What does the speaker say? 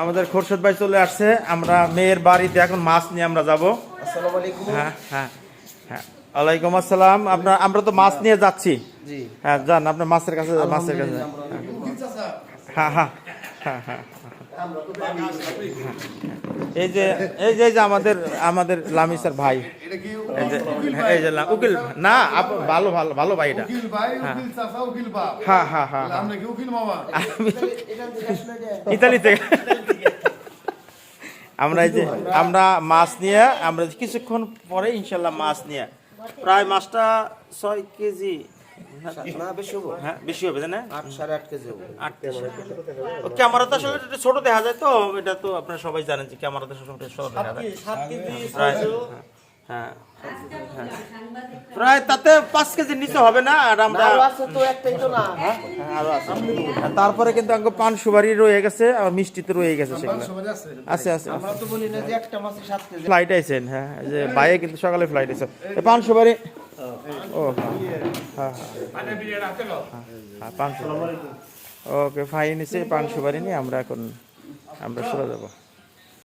আমাদের খোরশেদ ভাই চলে আসছে আমরা মেয়ের বাড়িতে এখন মাছ নিয়ে আমরা যাব। আলাইকুম। হ্যাঁ হ্যাঁ হ্যাঁ। ওয়ালাইকুম আসসালাম। আপনার আমরা তো মাছ নিয়ে যাচ্ছি। হ্যাঁ যান আপনার মাছের কাছে মাছের কাছে হ্যাঁ। হ্যাঁ হ্যাঁ হ্যাঁ এই যে এই যে এই যে আমাদের আমাদের লামি স্যার ভাই? এই যে যে উকিল না আপ- ভালো ভালো ভালো ভাই এটা। হ্যাঁ। হ্যাঁ হ্যাঁ তাহলে আমরা কি উকিল মামা? আমি ইতালি থেকে আমরা এই যে আমরা মাছ নিয়ে আমরা কিছুক্ষণ পরে ইনশাল্লাহ মাছ নিয়ে প্রায় মাছটা ছয় কেজি বেশি হ্যাঁ বেশি হবে না ক্যামেরাতে আসলে ছোট দেখা যায় তো এটা তো আপনারা সবাই জানেন যে ক্যামেরাতে সবসময় একটু ছোট দেখা যায়। হ্যাঁ হ্যাঁ। প্রায় তাতে পাঁচ কেজির নিচে হবে না আর আমরা আরও আছে তো একটাই তো না। হ্যাঁ, তারপরে কিন্তু আঙ্গ পান সুপারি রয়ে গেছে আর মিষ্টি তো রয়ে গেছে সেগুলো। আছে? আছে আছে আমরা তো বলি না যে একটা মাছে সাত কেজি। ফ্লাইট আইছেন হ্যাঁ যে বাইরে কিন্তু সকালে ফ্লাইট আছে পান সুপারি ও হ্যাঁ হ্যাঁ হ্যাঁ পান সুপারি। ওকে ফাইন এসে পান সুপারি নিয়ে আমরা এখন আমরা চলে যাব।